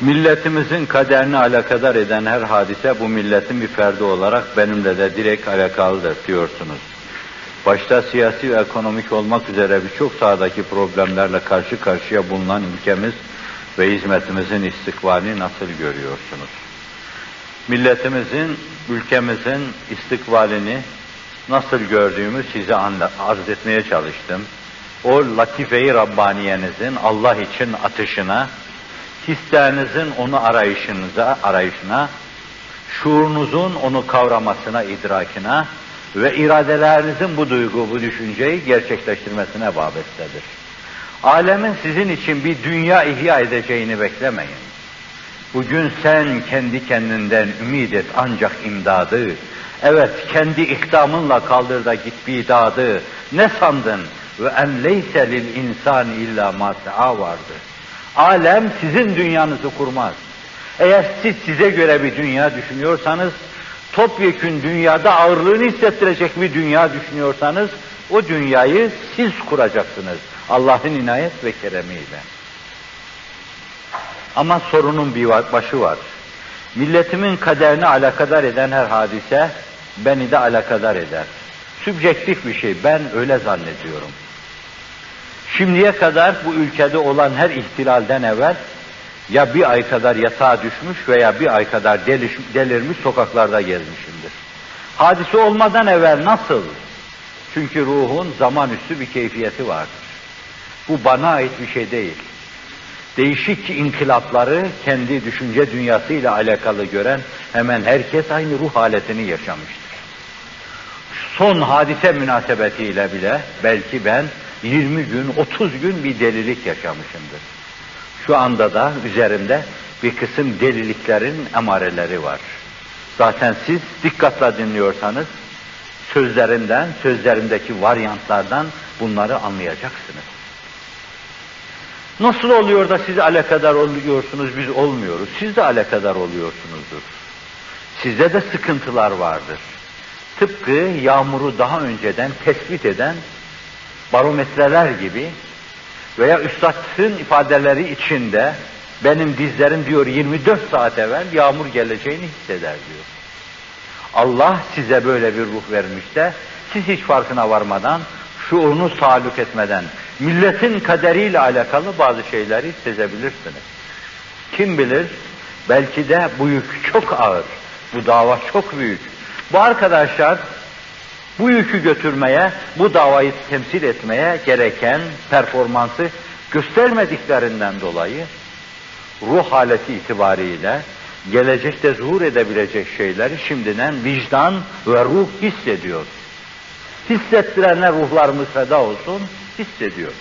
Milletimizin kaderini alakadar eden her hadise bu milletin bir ferdi olarak benimle de direkt alakalıdır diyorsunuz. Başta siyasi ve ekonomik olmak üzere birçok sahadaki problemlerle karşı karşıya bulunan ülkemiz ve hizmetimizin istikbalini nasıl görüyorsunuz? Milletimizin, ülkemizin istikbalini nasıl gördüğümü size arz etmeye çalıştım. O latife-i Rabbaniyenizin Allah için atışına, hislerinizin onu arayışınıza, arayışına, şuurunuzun onu kavramasına, idrakine ve iradelerinizin bu duygu, bu düşünceyi gerçekleştirmesine vabestedir. Alemin sizin için bir dünya ihya edeceğini beklemeyin. Bugün sen kendi kendinden ümit et ancak imdadı. Evet kendi ihdamınla kaldır da git bidadı. Ne sandın? Ve en leyse lil insan illa ma vardı. Alem sizin dünyanızı kurmaz. Eğer siz size göre bir dünya düşünüyorsanız, topyekün dünyada ağırlığını hissettirecek bir dünya düşünüyorsanız, o dünyayı siz kuracaksınız. Allah'ın inayet ve keremiyle. Ama sorunun bir başı var. Milletimin kaderini alakadar eden her hadise beni de alakadar eder. Sübjektif bir şey, ben öyle zannediyorum. Şimdiye kadar bu ülkede olan her ihtilalden evvel ya bir ay kadar yatağa düşmüş veya bir ay kadar deliş, delirmiş sokaklarda gezmişimdir. Hadise olmadan evvel nasıl? Çünkü ruhun zaman üstü bir keyfiyeti vardır. Bu bana ait bir şey değil. Değişik inkılapları kendi düşünce dünyasıyla alakalı gören hemen herkes aynı ruh haletini yaşamıştır. Son hadise münasebetiyle bile belki ben 20 gün, 30 gün bir delilik yaşamışımdır. Şu anda da üzerimde bir kısım deliliklerin emareleri var. Zaten siz dikkatle dinliyorsanız sözlerinden, sözlerimdeki varyantlardan bunları anlayacaksınız. Nasıl oluyor da siz alakadar oluyorsunuz, biz olmuyoruz? Siz de alakadar oluyorsunuzdur. Sizde de sıkıntılar vardır. Tıpkı yağmuru daha önceden tespit eden barometreler gibi veya üstadın ifadeleri içinde benim dizlerim diyor 24 saat evvel yağmur geleceğini hisseder diyor. Allah size böyle bir ruh vermiş de siz hiç farkına varmadan, şuurunu saluk etmeden, milletin kaderiyle alakalı bazı şeyleri sezebilirsiniz. Kim bilir, belki de bu yük çok ağır, bu dava çok büyük. Bu arkadaşlar bu yükü götürmeye, bu davayı temsil etmeye gereken performansı göstermediklerinden dolayı ruh haleti itibariyle gelecekte zuhur edebilecek şeyleri şimdiden vicdan ve ruh hissediyor. Hissettirenler ruhlarımız feda olsun, hissediyor.